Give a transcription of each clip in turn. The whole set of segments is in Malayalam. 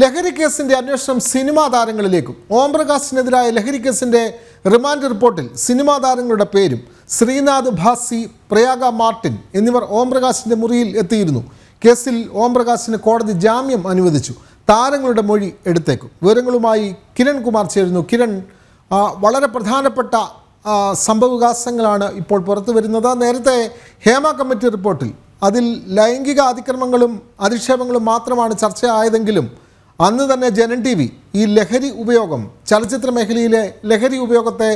ലഹരി കേസിന്റെ അന്വേഷണം സിനിമാ താരങ്ങളിലേക്കും. ഓംപ്രകാശിനെതിരായ ലഹരി കേസിന്റെ റിമാൻഡ് റിപ്പോർട്ടിൽ സിനിമാ താരങ്ങളുടെ പേരും ശ്രീനാഥ് ഭാസി പ്രയാഗ മാർട്ടിൻ എന്നിവർ ഓംപ്രകാശിന്റെ മുറിയിൽ എത്തിയിരുന്നു. കേസിൽ ഓംപ്രകാശിന് കോടതി ജാമ്യം അനുവദിച്ചു. താരങ്ങളുടെ മൊഴി എടുത്തേക്കും. വിവരങ്ങളുമായി കിരൺ കുമാർ ചേരുന്നു. കിരൺ വളരെ പ്രധാനപ്പെട്ട സംഭവവികാസങ്ങളാണ് ഇപ്പോൾ പുറത്തു വരുന്നത്. നേരത്തെ ഹേമ കമ്മിറ്റി റിപ്പോർട്ടിൽ അതിൽ ലൈംഗിക അതിക്രമങ്ങളും അധിക്ഷേപങ്ങളും മാത്രമാണ് ചർച്ചയായതെങ്കിലും അന്ന് തന്നെ ജനൻ ടി വി ഈ ലഹരി ഉപയോഗം ചലച്ചിത്ര മേഖലയിലെ ലഹരി ഉപയോഗത്തെ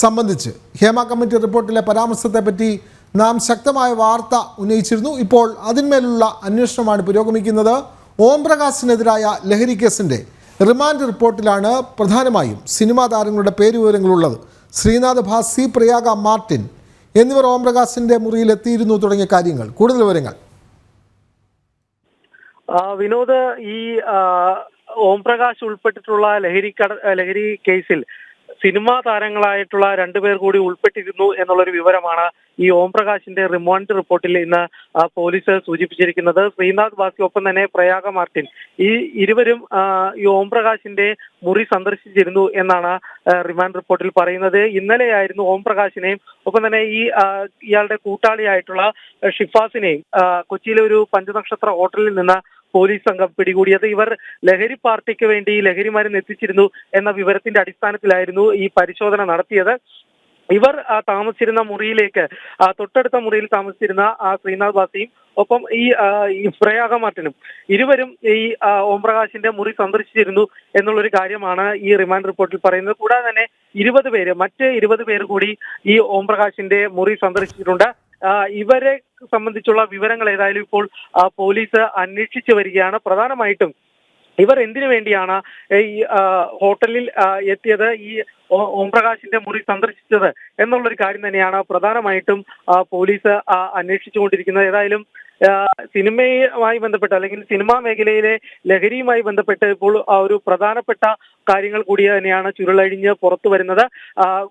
സംബന്ധിച്ച് ഹേമ കമ്മിറ്റി റിപ്പോർട്ടിലെ പരാമർശത്തെപ്പറ്റി നാം ശക്തമായ വാർത്ത ഉന്നയിച്ചിരുന്നു. ഇപ്പോൾ അതിന്മേലുള്ള അന്വേഷണമാണ് പുരോഗമിക്കുന്നത്. ഓംപ്രകാശിനെതിരായ ലഹരി കേസിന്റെ റിമാൻഡ് റിപ്പോർട്ടിലാണ് പ്രധാനമായും സിനിമാ താരങ്ങളുടെ പേരുവിവരങ്ങളുള്ളത്. ശ്രീനാഥ് ഭാസി പ്രയാഗ മാർട്ടിൻ എന്നിവർ ഓംപ്രകാശിന്റെ മുറിയിൽ എത്തിയിരുന്നു തുടങ്ങിയ കാര്യങ്ങൾ. കൂടുതൽ വിവരങ്ങൾ വിനോദ് ഈ ഓം ഓംപ്രകാശ് ഉൾപ്പെട്ടിട്ടുള്ള ലഹരി കട ലഹരി കേസിൽ സിനിമാ താരങ്ങളായിട്ടുള്ള രണ്ടുപേർ കൂടി ഉൾപ്പെട്ടിരുന്നു എന്നുള്ളൊരു വിവരമാണ് ഈ ഓംപ്രകാശിന്റെ റിമാൻഡ് റിപ്പോർട്ടിൽ ഇന്ന് പോലീസ് സൂചിപ്പിച്ചിരിക്കുന്നത്. ശ്രീനാഥ് ബാസിയൊപ്പം തന്നെ പ്രയാഗ മാർട്ടിൻ. ഈ ഇരുവരും ഈ ഈ ഓംപ്രകാശിന്റെ മുറി സന്ദർശിച്ചിരുന്നു എന്നാണ് റിമാൻഡ് റിപ്പോർട്ടിൽ പറയുന്നത്. ഇന്നലെയായിരുന്നു ഓംപ്രകാശിനെയും ഒപ്പം തന്നെ ഈ ഇയാളുടെ കൂട്ടാളിയായിട്ടുള്ള ഷിഫാസിനെയും കൊച്ചിയിലെ ഒരു പഞ്ചനക്ഷത്ര ഹോട്ടലിൽ നിന്ന് പോലീസ് സംഘം പിടികൂടിയത്. ഇവർ ലഹരി പാർട്ടിക്ക് വേണ്ടി ലഹരി മരുന്ന് എത്തിച്ചിരുന്നു എന്ന വിവരത്തിന്റെ അടിസ്ഥാനത്തിലായിരുന്നു ഈ പരിശോധന നടത്തിയത്. ഇവർ താമസിച്ചിരുന്ന മുറിയിലേക്ക് തൊട്ടടുത്ത മുറിയിൽ താമസിച്ചിരുന്ന ശ്രീനാഥ് വാസിയും ഒപ്പം ഈ പ്രയാഗ മാർട്ടിനും ഇരുവരും ഈ ഓംപ്രകാശിന്റെ മുറി സന്ദർശിച്ചിരുന്നു എന്നുള്ളൊരു കാര്യമാണ് ഈ റിമാൻഡ് റിപ്പോർട്ടിൽ പറയുന്നത്. കൂടാതെ തന്നെ ഇരുപത് പേര് മറ്റ് ഇരുപത് പേര് കൂടി ഈ ഓംപ്രകാശിന്റെ മുറി സന്ദർശിച്ചിട്ടുണ്ട്. ഇവരെ സംബന്ധിച്ചുള്ള വിവരങ്ങൾ ഏതായാലും ഇപ്പോൾ പോലീസ് അന്വേഷിച്ചു വരികയാണ്. പ്രധാനമായിട്ടും ഇവർ എന്തിനു വേണ്ടിയാണ് ഈ ഹോട്ടലിൽ എത്തിയത്? ഈ ഓംപ്രകാശിന്റെ മുറി സന്ദർശിച്ചത് എന്നുള്ളൊരു കാര്യം തന്നെയാണ് പ്രധാനമായിട്ടും പോലീസ് അന്വേഷിച്ചുകൊണ്ടിരിക്കുന്നത്. ഏതായാലും സിനിമയുമായി ബന്ധപ്പെട്ട് അല്ലെങ്കിൽ സിനിമാ മേഖലയിലെ ലഹരിയുമായി ബന്ധപ്പെട്ട് ഇപ്പോൾ ഒരു പ്രധാനപ്പെട്ട കാര്യങ്ങൾ കൂടി തന്നെയാണ് ചുരുളഴിഞ്ഞ് പുറത്തു വരുന്നത്.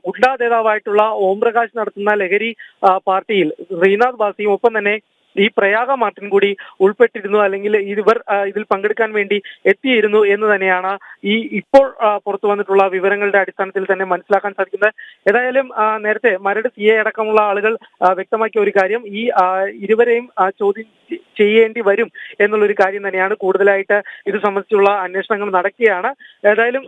ഗുണ്ടാ നേതാവായിട്ടുള്ള ഓംപ്രകാശ് നടത്തുന്ന ലഹരി പാർട്ടിയിൽ ശ്രീനാഥ് ബാസിയും ഒപ്പം തന്നെ ഈ പ്രയാഗ മാർട്ടിൻ കൂടി ഉൾപ്പെട്ടിരുന്നു അല്ലെങ്കിൽ ഇവർ ഇതിൽ പങ്കെടുക്കാൻ വേണ്ടി എത്തിയിരുന്നു എന്ന് തന്നെയാണ് ഈ ഇപ്പോൾ പുറത്തു വന്നിട്ടുള്ള വിവരങ്ങളുടെ അടിസ്ഥാനത്തിൽ തന്നെ മനസ്സിലാക്കാൻ സാധിക്കുന്നത്. ഏതായാലും നേരത്തെ മരട് സി എ അടക്കമുള്ള ആളുകൾ വ്യക്തമാക്കിയ ഒരു കാര്യം ഈ ഇരുവരെയും ചോദ്യം ചെയ്യേണ്ടി വരും എന്നുള്ളൊരു കാര്യം തന്നെയാണ് കൂടുതലായിട്ട് ഇത് സംബന്ധിച്ചുള്ള അന്വേഷണങ്ങൾ നടക്കുകയാണ്. ഏതായാലും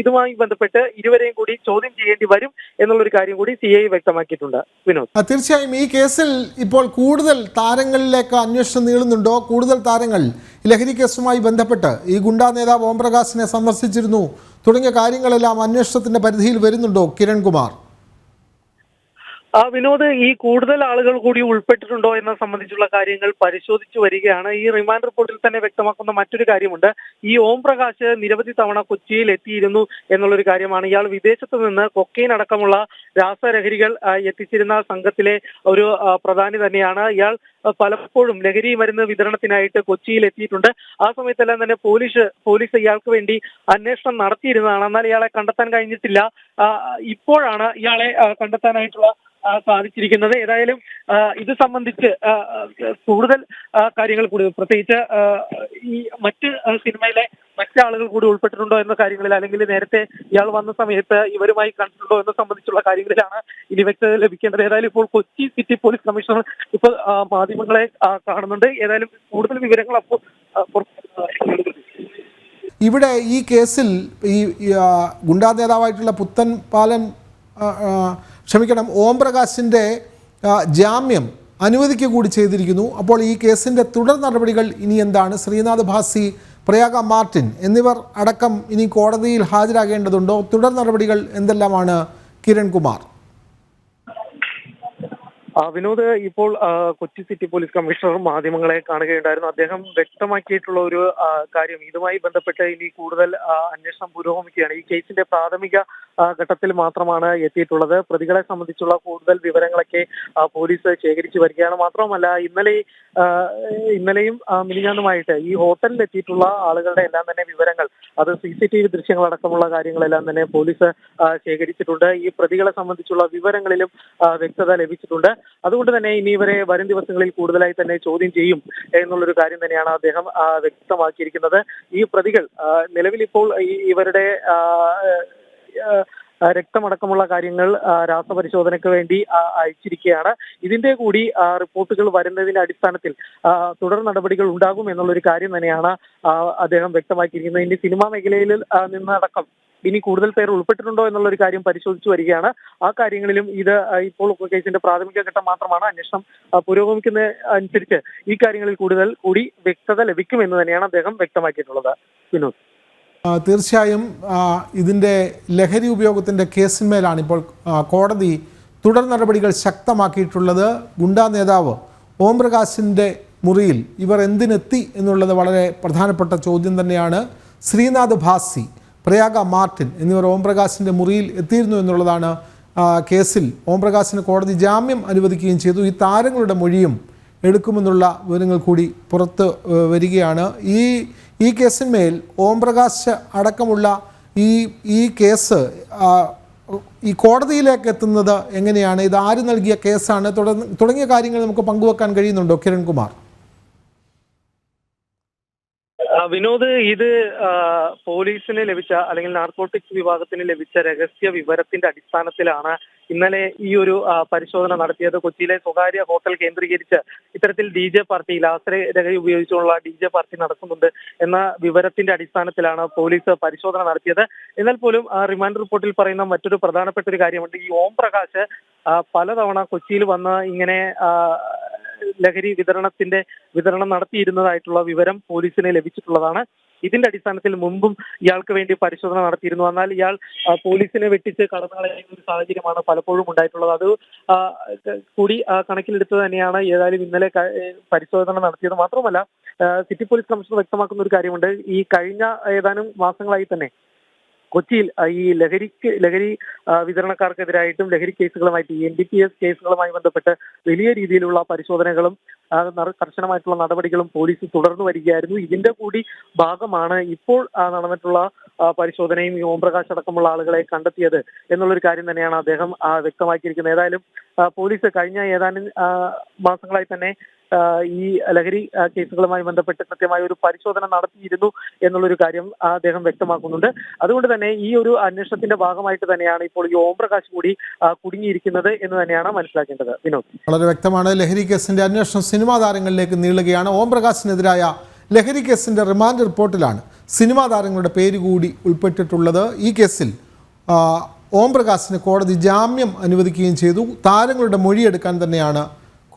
ഇതുമായി ബന്ധപ്പെട്ട് ഇരുവരെയും കൂടി ചോദ്യം ചെയ്യേണ്ടി വരും എന്നുള്ളൊരു കാര്യം കൂടി സി ഐ വ്യക്തമാക്കിയിട്ടുണ്ട്. വിനോദ്. തീർച്ചയായും ഈ കേസിൽ ഇപ്പോൾ കൂടുതൽ താരങ്ങളിലേക്ക് അന്വേഷണം നീളുന്നുണ്ടോ? കൂടുതൽ താരങ്ങൾ ലഹരി കേസുമായി ബന്ധപ്പെട്ട് ഈ ഗുണ്ടാ നേതാവ് ഓംപ്രകാശിനെ സന്ദർശിച്ചിരുന്നു. തുടങ്ങിയ കാര്യങ്ങളെല്ലാം അന്വേഷണത്തിന്റെ പരിധിയിൽ വരുന്നുണ്ടോ കിരൺകുമാർ? ആ വിനോദ് ഈ കൂടുതൽ ആളുകൾ കൂടി ഉൾപ്പെട്ടിട്ടുണ്ടോ എന്ന സംബന്ധിച്ചുള്ള കാര്യങ്ങൾ പരിശോധിച്ചു വരികയാണ്. ഈ റിമാൻഡ് റിപ്പോർട്ടിൽ തന്നെ വ്യക്തമാക്കുന്ന മറ്റൊരു കാര്യമുണ്ട്. ഈ ഓം പ്രകാശ് നിരവധി തവണ കൊച്ചിയിൽ എത്തിയിരുന്നു എന്നുള്ളൊരു കാര്യമാണ്. ഇയാൾ വിദേശത്ത് നിന്ന് കൊക്കൈൻ അടക്കമുള്ള രാസലഹരികൾ എത്തിച്ചിരുന്ന സംഘത്തിലെ ഒരു പ്രധാനി തന്നെയാണ്. ഇയാൾ പലപ്പോഴും ലഹരി മരുന്ന് വിതരണത്തിനായിട്ട് കൊച്ചിയിൽ എത്തിയിട്ടുണ്ട്. ആ സമയത്തെല്ലാം തന്നെ പോലീസ് പോലീസ് ഇയാൾക്ക് വേണ്ടി അന്വേഷണം നടത്തിയിരുന്നതാണ്. എന്നാൽ ഇയാളെ കണ്ടെത്താൻ കഴിഞ്ഞിട്ടില്ല. ഇപ്പോഴാണ് ഇയാളെ കണ്ടെത്താനായിട്ടുള്ള സാധിച്ചിരിക്കുന്നത്. ഏതായാലും ഇത് സംബന്ധിച്ച് കൂടുതൽ കാര്യങ്ങൾ കൂടി പ്രത്യേകിച്ച് ഈ മറ്റ് സിനിമയിലെ മറ്റാളുകൾ കൂടി ഉൾപ്പെട്ടിട്ടുണ്ടോ എന്ന കാര്യങ്ങളിൽ അല്ലെങ്കിൽ നേരത്തെ ഇയാൾ വന്ന സമയത്ത് ഇവരുമായി കണ്ടിട്ടുണ്ടോ എന്ന സംബന്ധിച്ചുള്ള കാര്യങ്ങളിലാണ് ഇനി വ്യക്തത ലഭിക്കേണ്ടത്. ഏതായാലും ഇപ്പോൾ കൊച്ചി സിറ്റി പോലീസ് കമ്മീഷണർ ഇപ്പോൾ മാധ്യമങ്ങളെ കാണുന്നുണ്ട്. ഏതായാലും കൂടുതൽ വിവരങ്ങൾ അപ്പോൾ ഇവിടെ ഈ കേസിൽ ഈ ഗുണ്ടാ നേതാവായിട്ടുള്ള പുത്തൻ പാലൻ ക്ഷമിക്കണം ഓംപ്രകാശിന്റെ പ്രകാശിന്റെ ജാമ്യം അനുവദിക്കുക കൂടി ചെയ്തിരിക്കുന്നു. അപ്പോൾ ഈ കേസിന്റെ തുടർ നടപടികൾ ഇനി എന്താണ്? ശ്രീനാഥ് ഭാസി പ്രയാഗ മാർട്ടിൻ എന്നിവർ അടക്കം ഇനി കോടതിയിൽ ഹാജരാകേണ്ടതുണ്ടോ? തുടർ നടപടികൾ എന്തെല്ലാമാണ്? കിരൺകുമാർ വിനോദ് ഇപ്പോൾ കൊച്ചി സിറ്റി പോലീസ് കമ്മീഷണർ മാധ്യമങ്ങളെ കാണുകയുണ്ടായിരുന്നു. അദ്ദേഹം വ്യക്തമാക്കിയിട്ടുള്ള ഒരു കാര്യം. ഇതുമായി ബന്ധപ്പെട്ട് ഇനി കൂടുതൽ അന്വേഷണം പുരോഗമിക്കുകയാണ്. ഈ കേസിന്റെ പ്രാഥമിക ഘട്ടത്തിൽ മാത്രമാണ് എത്തിയിട്ടുള്ളത്. പ്രതികളെ സംബന്ധിച്ചുള്ള കൂടുതൽ വിവരങ്ങളൊക്കെ പോലീസ് ശേഖരിച്ചു വരികയാണ്. മാത്രമല്ല ഇന്നലെ ഇന്നലെയും മിനിഞ്ഞാന്നുമായിട്ട് ഈ ഹോട്ടലിൽ എത്തിയിട്ടുള്ള ആളുകളുടെ എല്ലാം തന്നെ വിവരങ്ങൾ അത് സി സി ടി വി ദൃശ്യങ്ങളടക്കമുള്ള കാര്യങ്ങളെല്ലാം തന്നെ പോലീസ് ശേഖരിച്ചിട്ടുണ്ട്. ഈ പ്രതികളെ സംബന്ധിച്ചുള്ള വിവരങ്ങളിലും വ്യക്തത ലഭിച്ചിട്ടുണ്ട്. അതുകൊണ്ട് തന്നെ ഇനി ഇവരെ വരും ദിവസങ്ങളിൽ കൂടുതലായി തന്നെ ചോദ്യം ചെയ്യും എന്നുള്ളൊരു കാര്യം തന്നെയാണ് അദ്ദേഹം വ്യക്തമാക്കിയിരിക്കുന്നത്. ഈ പ്രതികൾ നിലവിൽ ഇപ്പോൾ ഇവരുടെ രക്തമടക്കമുള്ള കാര്യങ്ങൾ രാസപരിശോധനയ്ക്ക് വേണ്ടി അയച്ചിരിക്കുകയാണ്. ഇതിന്റെ കൂടി റിപ്പോർട്ടുകൾ വരുന്നതിന്റെ അടിസ്ഥാനത്തിൽ തുടർ നടപടികൾ ഉണ്ടാകും എന്നുള്ളൊരു കാര്യം തന്നെയാണ് അദ്ദേഹം വ്യക്തമാക്കിയിരിക്കുന്നത്. ഇനി സിനിമാ മേഖലയിൽ നിന്നടക്കം ഇനി കൂടുതൽ പേർ ഉൾപ്പെട്ടിട്ടുണ്ടോ എന്നുള്ള ഒരു കാര്യം പരിശോധിച്ചു വരികയാണ്. ആ കാര്യങ്ങളിലും ഇത് ഇപ്പോൾ കേസിന്റെ പ്രാഥമിക ഘട്ടം മാത്രമാണ്. അന്വേഷണം പുരോഗമിക്കുന്ന അനുസരിച്ച് ഈ കാര്യങ്ങളിൽ കൂടുതൽ കൂടി വ്യക്തത ലഭിക്കും എന്ന് തന്നെയാണ് അദ്ദേഹം വ്യക്തമാക്കിയിട്ടുള്ളത്. വിനോദ്. തീർച്ചയായും ഇതിന്റെ ലഹരി ഉപയോഗത്തിന്റെ കേസിന്മേലാണ് ഇപ്പോൾ കോടതി തുടർ നടപടികൾ ശക്തമാക്കിയിട്ടുള്ളത്. ഗുണ്ടാ നേതാവ് ഓം പ്രകാശിന്റെ മുറിയിൽ ഇവർ എന്തിനെത്തി എന്നുള്ളത് വളരെ പ്രധാനപ്പെട്ട ചോദ്യം തന്നെയാണ്. ശ്രീനാഥ് ഭാസി പ്രയാഗ മാർട്ടിൻ എന്നിവർ ഓം പ്രകാശിന്റെ മുറിയിൽ എത്തിയിരുന്നു എന്നുള്ളതാണ് കേസിൽ. ഓം പ്രകാശിന് കോടതി ജാമ്യം അനുവദിക്കുകയും ചെയ്തു. ഈ താരങ്ങളുടെ മൊഴിയും എടുക്കുമെന്നുള്ള വിവരങ്ങൾ കൂടി പുറത്ത് വരികയാണ്. ഈ ഈ കേസിന്മേൽ ഓം പ്രകാശ് അടക്കമുള്ള ഈ ഈ കേസ് ഈ കോടതിയിലേക്ക് എത്തുന്നത് എങ്ങനെയാണ്? ഇത് ആര് നൽകിയ കേസാണ്? തുടങ്ങിയ കാര്യങ്ങൾ നമുക്ക് പങ്കുവെക്കാൻ കഴിയുന്നുണ്ടോ? കിരൺകുമാർ ആ, വിനോദ് ഇത് പോലീസിന് ലഭിച്ച അല്ലെങ്കിൽ നാർക്കോട്ടിക്സ് വിഭാഗത്തിന് ലഭിച്ച രഹസ്യ വിവരത്തിന്റെ അടിസ്ഥാനത്തിലാണ് ഇന്നലെ ഈ ഒരു പരിശോധന നടത്തിയത്. കൊച്ചിയിലെ സ്വകാര്യ ഹോട്ടൽ കേന്ദ്രീകരിച്ച് ഇത്തരത്തിൽ ഡി ജെ പാർട്ടി ലാസ്റ്റ് രഹ ഉപയോഗിച്ചുള്ള ഡി ജെ പാർട്ടി നടക്കുന്നുണ്ട് എന്ന വിവരത്തിന്റെ അടിസ്ഥാനത്തിലാണ് പോലീസ് പരിശോധന നടത്തിയത്. എന്നാൽ പോലും റിമാൻഡ് റിപ്പോർട്ടിൽ പറയുന്ന മറ്റൊരു പ്രധാനപ്പെട്ട ഒരു കാര്യമുണ്ട്. ഈ ഓം പ്രകാശ് പലതവണ കൊച്ചിയിൽ വന്ന് ഇങ്ങനെ ലഹരി വിതരണത്തിന്റെ വിതരണം നടത്തിയിരുന്നതായിട്ടുള്ള വിവരം പോലീസിന് ലഭിച്ചിട്ടുള്ളതാണ്. ഇതിന്റെ അടിസ്ഥാനത്തിൽ മുമ്പും ഇയാൾക്ക് വേണ്ടി പരിശോധന നടത്തിയിരുന്നു. എന്നാൽ ഇയാൾ പോലീസിനെ വെട്ടിച്ച് കടന്നു കളയുന്ന ഒരു സാഹചര്യമാണ് പലപ്പോഴും ഉണ്ടായിട്ടുള്ളത്. അത് കൂടി കണക്കിലെടുത്ത് തന്നെയാണ് ഏതായാലും ഇന്നലെ പരിശോധന നടത്തിയത്. മാത്രമല്ല സിറ്റി പോലീസ് കമ്മീഷണർ വ്യക്തമാക്കുന്ന ഒരു കാര്യമുണ്ട്. ഈ കഴിഞ്ഞ ഏതാനും മാസങ്ങളായി തന്നെ കൊച്ചിയിൽ ഈ ലഹരിക്ക് ലഹരി വിതരണക്കാർക്കെതിരായിട്ടും ലഹരി കേസുകളുമായിട്ട് എൻ ഡി പി എസ് കേസുകളുമായി ബന്ധപ്പെട്ട് വലിയ രീതിയിലുള്ള പരിശോധനകളും കർശനമായിട്ടുള്ള നടപടികളും പോലീസ് തുടർന്നു വരികയായിരുന്നു. ഇതിന്റെ കൂടി ഭാഗമാണ് ഇപ്പോൾ നടന്നിട്ടുള്ള പരിശോധനയും ഈ ഓംപ്രകാശ് അടക്കമുള്ള ആളുകളെ കണ്ടെത്തിയത് എന്നുള്ളൊരു കാര്യം തന്നെയാണ് അദ്ദേഹം വ്യക്തമാക്കിയിരിക്കുന്നത്. ഏതായാലും പോലീസ് കഴിഞ്ഞ ഏതാനും മാസങ്ങളായി തന്നെ ഈ ലഹരി കേസുകളുമായി ബന്ധപ്പെട്ട് കൃത്യമായ ഒരു പരിശോധന നടത്തിയിരുന്നു എന്നുള്ളൊരു കാര്യം അദ്ദേഹം വ്യക്തമാക്കുന്നുണ്ട്. അതുകൊണ്ട് തന്നെ ഈ ഒരു അന്വേഷണത്തിന്റെ ഭാഗമായിട്ട് തന്നെയാണ് ഇപ്പോൾ ഈ ഓംപ്രകാശ് കൂടി കുടുങ്ങിയിരിക്കുന്നത് എന്ന് തന്നെയാണ് മനസ്സിലാക്കേണ്ടത്. വിനോദ്. വളരെ വ്യക്തമാണ്. ലഹരി കേസിന്റെ അന്വേഷണം സിനിമാ താരങ്ങളിലേക്ക് നീളുകയാണ്. ഓം പ്രകാശിനെതിരായ ലഹരി കേസിന്റെ റിമാൻഡ് റിപ്പോർട്ടിലാണ് സിനിമാ താരങ്ങളുടെ പേര് കൂടി ഉൾപ്പെട്ടിട്ടുള്ളത്. ഈ കേസിൽ ഓം പ്രകാശിന് കോടതി ജാമ്യം അനുവദിക്കുകയും ചെയ്തു. താരങ്ങളുടെ മൊഴിയെടുക്കാൻ തന്നെയാണ്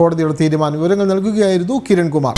കോടതിയുടെ തീരുമാനം വിവരങ്ങൾ നൽകുകയായിരുന്നു കിരൺകുമാർ